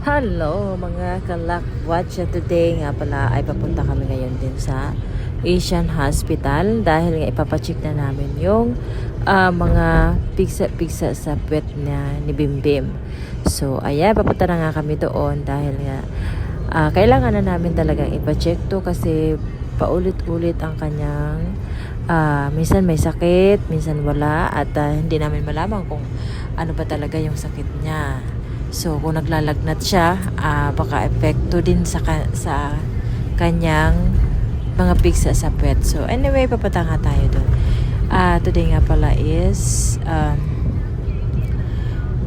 Hello mga kalakwatsa today nga pala ay papunta kami ngayon din sa Asian Hospital dahil nga ipapacheck na namin yung ah, mga pigsa-pigsa sa puwet na ni Bimbim. So ayan, papunta na nga kami doon dahil nga ah, kailangan na namin talagang ipacheck to kasi paulit-ulit ang kanyang ah, minsan may sakit, minsan wala at ah, hindi namin malaman kung ano ba talaga yung sakit niya. So, kung naglalagnat siya, ah, baka epekto din sa, ka- sa kanyang mga pigsa sa puwet. So, anyway, papunta nga tayo doon. Ah, today nga pala is um,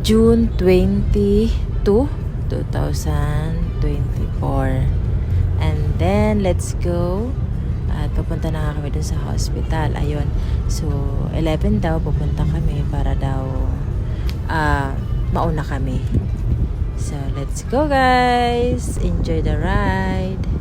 June 22, 2024. And then, let's go. At papunta na nga kami dun sa hospital. Ayun. So, 11 daw, pupunta kami para daw ah, mauna kami. So, let's go guys! Enjoy the ride!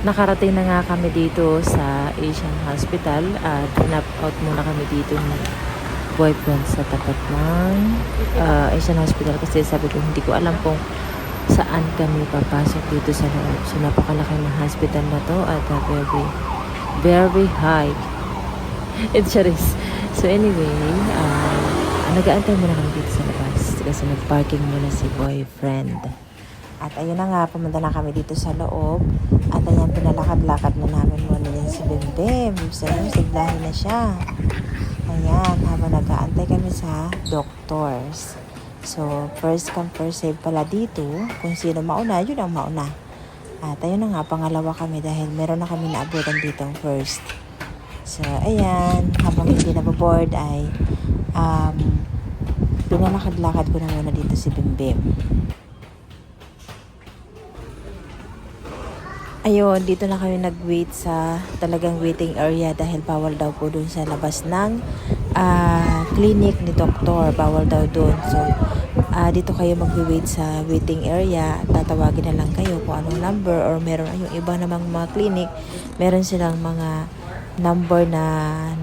At nakarating na nga kami dito sa Asian Hospital at nap out muna kami dito ni boyfriend sa tapat ng ah, Asian Hospital kasi sabi ko hindi ko alam kung saan kami papasok dito sa loob. So napakalaki ng hospital na to at ah, very very high. It's charis. So anyway, uh, nag-aantay muna kami dito sa labas kasi nag-parking muna si boyfriend. At ayun na nga, pumunta na kami dito sa loob. At ayan, pinalakad-lakad na namin muna din si Bim So, siglahin na siya. Ayan, habang nag-aantay kami sa doctors. So, first come, first save pala dito. Kung sino mauna, yun ang mauna. At ayun na nga, pangalawa kami dahil meron na kami naabutan dito first. So, ayan, habang hindi na board ay um, pinalakad-lakad ko na muna dito si Bim Ayun, dito na kami nag-wait sa talagang waiting area dahil bawal daw po dun sa labas ng ah, clinic ni doktor. Bawal daw dun. So, ah, dito kayo mag-wait sa waiting area. Tatawagin na lang kayo kung anong number or meron yung iba namang mga clinic. Meron silang mga number na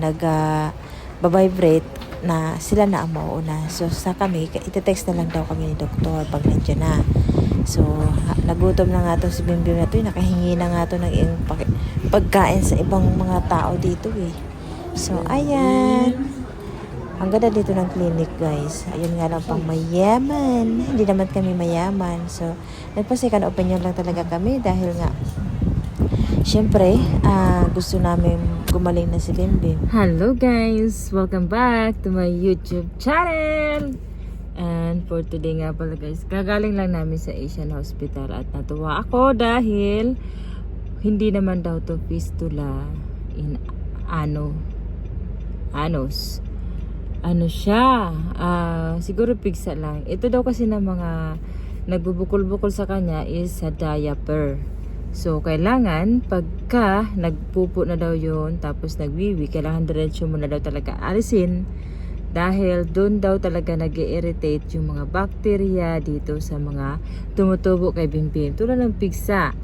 nag ah, na sila na ang mauuna. So, sa kami, ite-text na lang daw kami ni doktor pag nandiyan na. So, nagutom na nga to si Bimbim na to. eh. Nakahingi na nga to ng pagkain sa ibang mga tao dito eh. So, ayan. Ang ganda dito ng clinic, guys. Ayun nga lang pang mayaman. Hindi naman kami mayaman. So, nagpa-second opinion lang talaga kami dahil nga Siyempre, ah, gusto namin gumaling na si Bimbim. Hello guys! Welcome back to my YouTube channel! And for today nga pala guys, gagaling lang namin sa Asian Hospital at natuwa ako dahil hindi naman daw to fistula in ano anos. Ano siya? Ah, siguro pigsa lang. Ito daw kasi na mga nagbubukol-bukol sa kanya is sa diaper. So, kailangan pagka nagpupo na daw yon tapos nagwiwi, kailangan diretso mo na daw talaga alisin dahil doon daw talaga nag irritate yung mga bakterya dito sa mga tumutubo kay Bimbim. Tulad ng pigsa.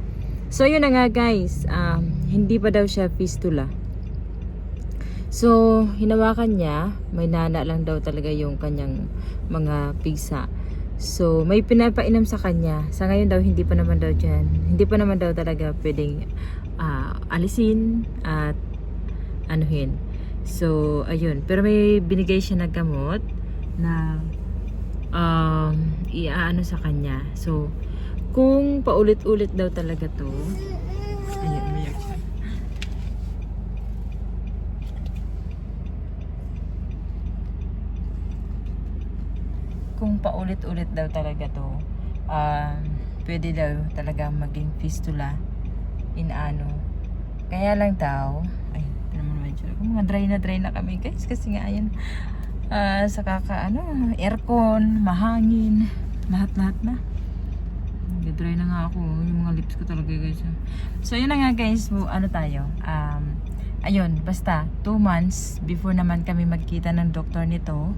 So, yun na nga guys. Um, hindi pa daw siya fistula. So, hinawakan niya, may nana lang daw talaga yung kanyang mga pigsa. So, may pinapainom sa kanya. Sa ngayon daw, hindi pa naman daw dyan. Hindi pa naman daw talaga pwedeng ah, alisin at anuhin. So, ayun. Pero may binigay siya na gamot na um, iaano sa kanya. So, kung paulit-ulit daw talaga to, ayun, umiyak siya. kung paulit-ulit daw talaga to, um, pwede daw talaga maging fistula in ano. Kaya lang daw, ay, ito naman medyo, mga dry na dry na kami guys, kasi nga ayan, Ah, sa kaka, ano, aircon, mahangin, lahat-lahat na. Nag-dry na nga ako. Yung mga lips ko talaga guys. So yun na nga guys. Ano tayo? Um, ayun, basta 2 months before naman kami magkita ng doktor nito.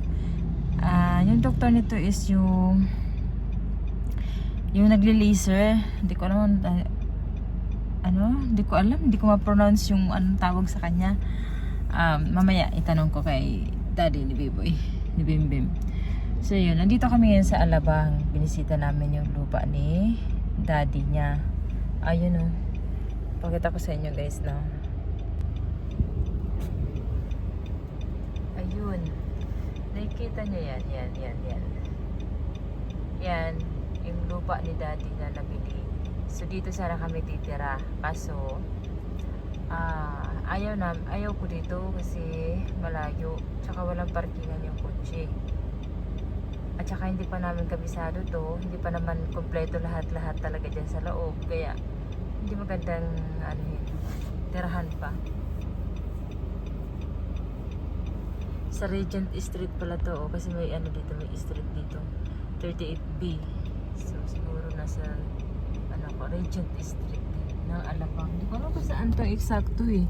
Ah, yung doktor nito is yung yung nagli-laser. Hindi ko alam ah, ano, hindi ko alam, hindi ko ma-pronounce yung anong tawag sa kanya. Um, mamaya itanong ko kay daddy ni Biboy, ni Bim Bim. So yun, nandito kami ngayon sa Alabang. Binisita namin yung lupa ni daddy niya. Ayun o. Pakita ko sa inyo guys na. Ayun. Nakikita niyo yan, yan, yan, yan. Yan, yung lupa ni daddy na nabili. So dito sana kami titira. Kaso, ah, ayaw na, ayaw ko dito kasi malayo. Tsaka walang parkingan yung kotse. At saka hindi pa namin kabisado to. Hindi pa naman kompleto lahat-lahat talaga dyan sa loob. Kaya hindi magandang ano yun, tirahan pa. Sa Regent Street pala to. Oh, kasi may ano dito, may street dito. 38B. So siguro nasa ano ko, Regent Street ng Alabang. Hindi ko alam kung saan to eksakto eh.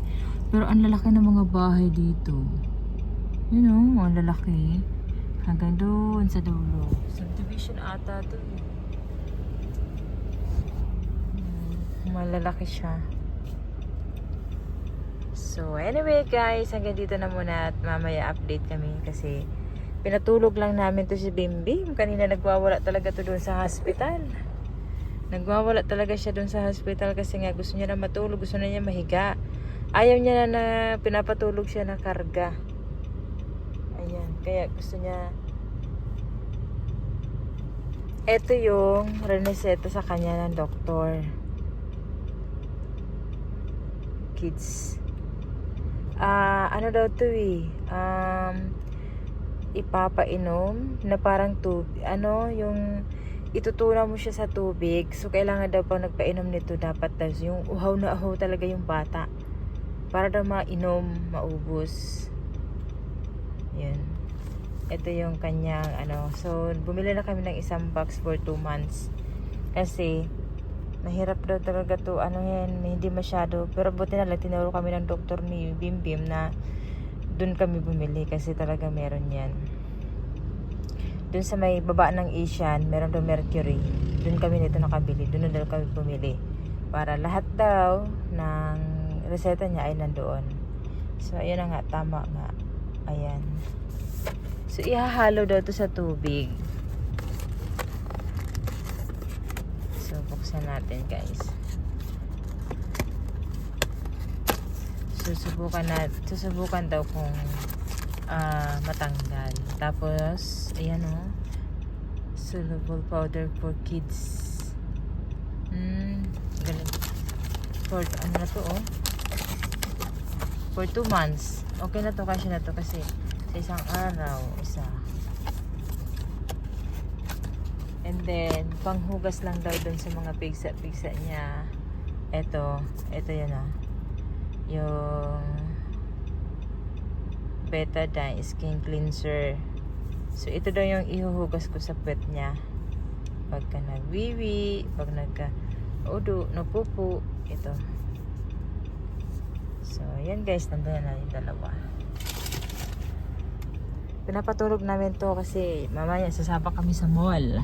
Pero ang lalaki ng mga bahay dito. You know, ang lalaki. Hanggang doon sa dulo. Subdivision ata to eh. Hmm, malalaki siya. So, anyway guys, hanggang dito na muna at mamaya update kami kasi pinatulog lang namin to si Bim Bim. Kanina nagwawala talaga to doon sa hospital. Nagwawala talaga siya doon sa hospital kasi nga gusto niya na matulog, gusto na niya mahiga. Ayaw niya na na pinapatulog siya ng karga. Ayan, kaya gusto niya ito yung reneseta sa kanya ng doktor. Kids. Ah, ano daw to eh? Um, ipapainom na parang tubig. Ano, yung itutunaw mo siya sa tubig. So, kailangan daw pang nagpainom nito, dapat daw yung uhaw na uhaw talaga yung bata. Para daw mainom, maubos. Yun. Ito yung kanyang ano. So, bumili na kami ng isang box for 2 months. Kasi, mahirap daw talaga to ano yan, hindi masyado. Pero buti na lang, tinuro kami ng doktor ni Bim Bim na dun kami bumili kasi talaga meron yan. Dun sa may baba ng Asian, meron daw Mercury. Dun kami nito nakabili. Dun na kami bumili. Para lahat daw ng reseta niya ay nandoon. So, ayun na nga. Tama nga. Ayan. So, ihahalo daw to sa tubig. So, buksan natin guys. Susubukan na, susubukan daw kung ah, matanggal. Tapos, ayan o. Soluble powder for kids. Hmm, galing. For, ano na to oh. For 2 months. Okay na to, kasi na to kasi sa isang araw, isa. And then, panghugas lang daw dun sa mga pigsa-pigsa niya. Ito, ito yan ah. Yung Betadine Skin Cleanser. So, ito daw yung ihuhugas ko sa puwet niya. Pagka nagwiwi, pag nagka udo, napupo, ito. So, yan guys, nandun na yung dalawa. Pinapatulog namin to kasi mamaya sasama kami sa mall.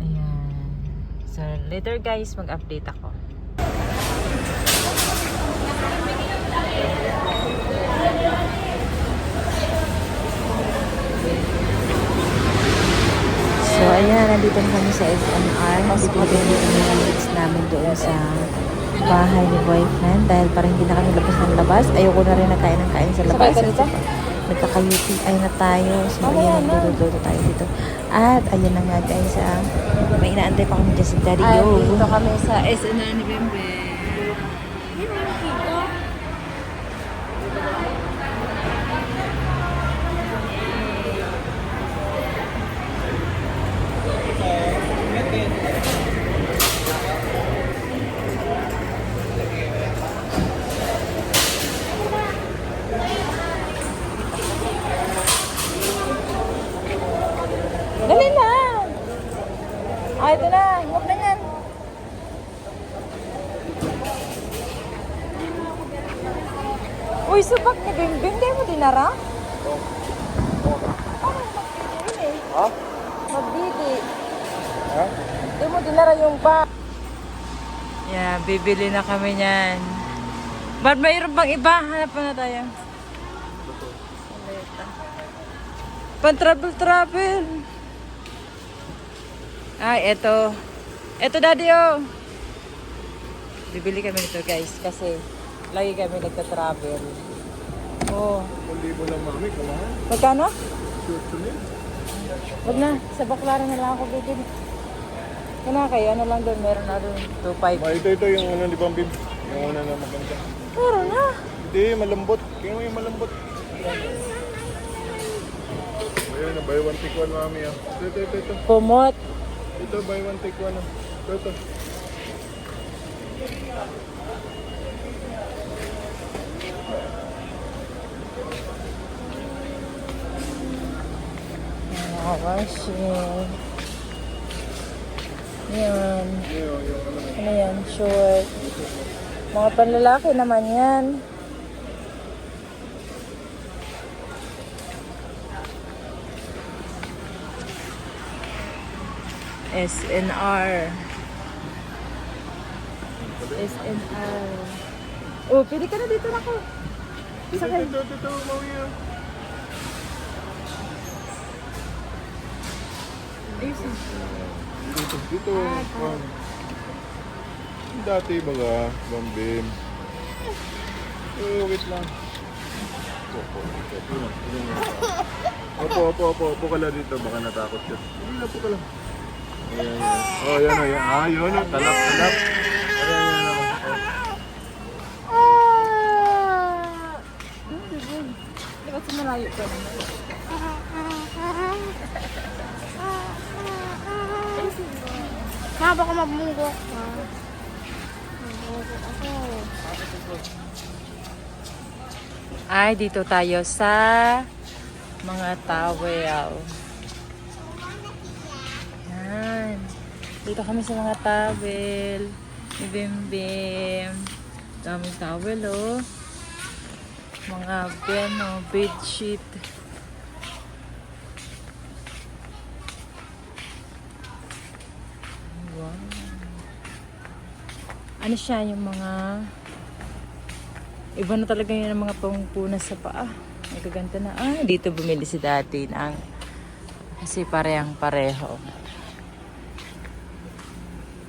Ayan. So, later guys, mag-update ako. Ayan, nandito na kami sa SNR. Bibigyan din yung leads namin doon sa bahay ni boyfriend dahil parang hindi na kami labas ng labas. Ayoko na rin na kain ng kain sa labas. Kasi nagkaka-UTI na tayo. So, ayan, nagdududo tayo dito. At, ayan na nga guys, ah, may inaantay pa kami dyan sa Daddy Ay, Yo. dito kami sa SNR ni Bembe. Dinara? Oh. Ano magbibili eh? Ha? Magbili. Ha? Hindi mo dinara yung bag. Yeah, bibili na kami niyan. Ba't mayroon bang iba? Hanap pa na tayo. Pan travel travel. Ay, eto. Eto daddy oh. Bibili kami nito guys kasi lagi kami nagta-travel. Oh, Libo lang mami, kamahal. magkano? Shoot to me. Na, sa baklaran na lang ako bibili. Kana kayo, ano lang doon, meron na doon, 2.5. Ma, ito, ito yung ano, di ba, Bim? Yung una na maganda. Puro na. Hindi, malambot. Kaya mo yung malambot. Ayan, buy one take one, mami. Ah. Ito, ito, ito, ito. Kumot. Ito, buy one take one. Ah. Ito, ito. Mga washing. Yan. Yung, yung ano. Yan? Short. Mga panlalaki naman yan. SNR. SNR. Oh, pili ka na dito na ko. Ito, ito, ito, ito, ito, mami. Ah. Dito, dito. Ah, Dati baga, bambim. Eh, wait lang. Opo, opo, opo, opo, opo, ka lang dito, baka natakot ka. Hindi na po ka lang. Ayan, ayan. Oh, yan, oh, yan. Ah, yun, oh, talap, talap. Di ba sa malayo pa naman? Ma, baka mabunggo ka. Ay, dito tayo sa mga towel. Yan. Dito kami sa mga towel. Ni Bim Bim. Daming towel, oh. Mga ben, oh, bed sheet. Wow. Ano siya, yung mga Iba na talaga yun ang mga pangpunas sa paa. Nagaganda na. Ah, dito bumili si dati ng kasi parehang pareho.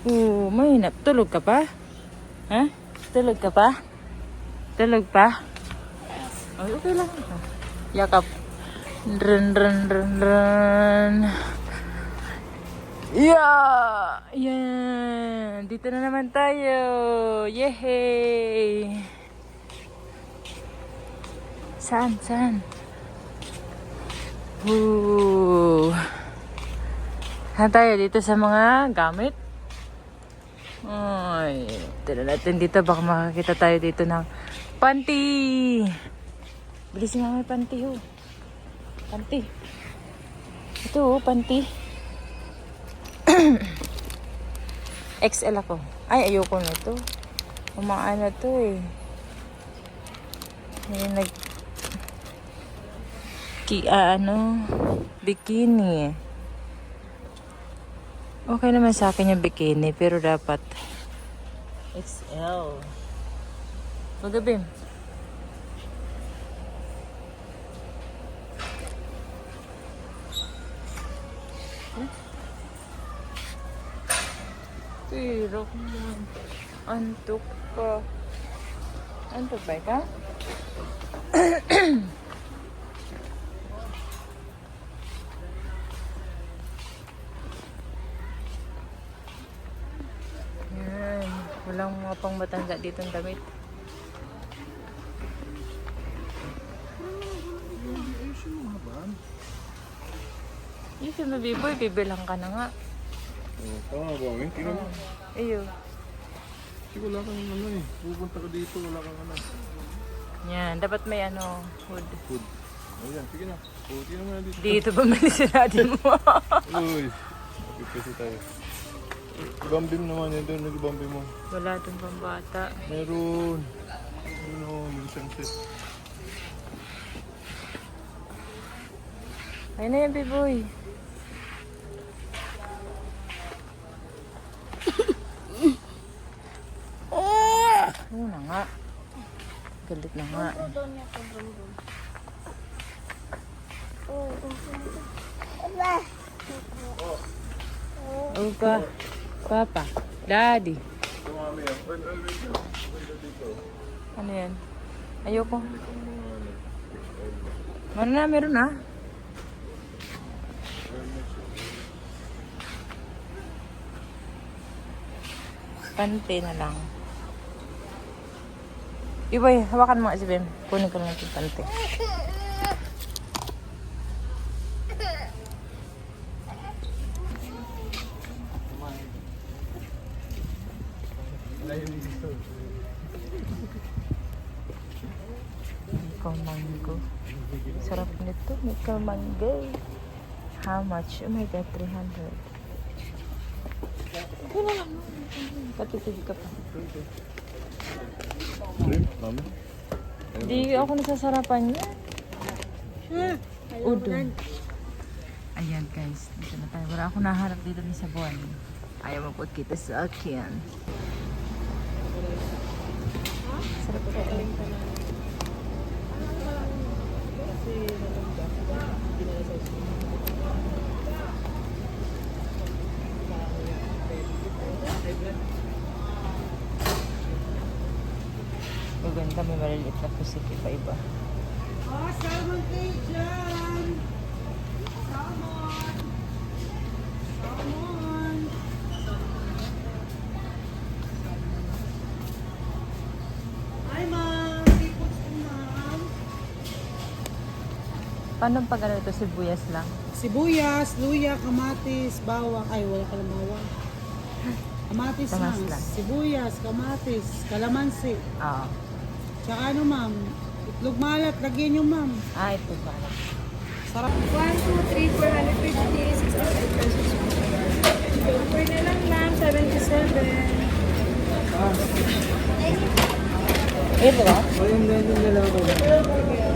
Oo, may na. Tulog ka pa? Ha? Tulog ka pa? Tulog pa? Ay, okay lang. Yakap. Run, run, run, run. Yeah! Yan! Dito na naman tayo! Yehey! Saan? Saan? Ooh. Saan tayo? Dito sa mga gamit? Ay, tira natin dito. Baka makakita tayo dito ng panty. Bilis nga may panty ho. Panty. Ito oh, panty. XL ako. Ay, ayoko na to. Umaano to eh. May nag ki ah, ano bikini. Okay naman sa akin yung bikini pero dapat XL. Magabim. Pero naman. Antok ka. Antok ba ka? Yan. Walang mga pang matanda dito ang damit. Yung si Mabiboy, bibilang ka na nga. Oh, tama ba? Tingnan mo. Iyo. Kasi wala kang ano eh. Pupunta ka dito, wala kang ano. Yan, dapat may ano, hood. Food. Ayan, sige na. Tingnan mo na dito. Dito bumili si daddy mo. Uy, kasi tayo. Ibambim naman yan doon, nag-ibambim mo. Wala dun pang bata. Meron. Ano, yung isang set. Ayun na yan, Biboy. Oo na nga. Galit na nga. Opa. Papa. Daddy. Ano yan? Ayoko. Ano na, meron na. Pante na lang. Iboy, hawakan mo si Bem. Kunin ko lang yung pante. Ikaw mango. Sarap nito. Ikaw mango. How much? Oh my God, 300. Kunin lang. Patitid ka pa. Mami. Hindi ako nasasarapan yan. Udon. Ayan guys, dito na tayo. Wala akong naharap dito ni sa buwan. Ayaw mo po kita sa akin. Sarap ka Maganda, may maliliit na pusik iba-iba. Oh, salmon cake dyan! Salmon! Salmon! Hi, ma'am! Seafoods po, ma'am. Paano pag ano ito, sibuyas lang? Sibuyas, luya, kamatis, bawang. Ay, wala ka bawang. Kamatis Tamas lang. lang. Sibuyas, kamatis, kalamansi. Oo. Tsaka ano, ma'am? Itlog malat, lagyan nyo, ma'am. Ah, ito ba? Sarap. 1, 2, 3, 450, 65 pesos. Offer na lang ma'am, 77. Ito ba? O, yung ganyan lang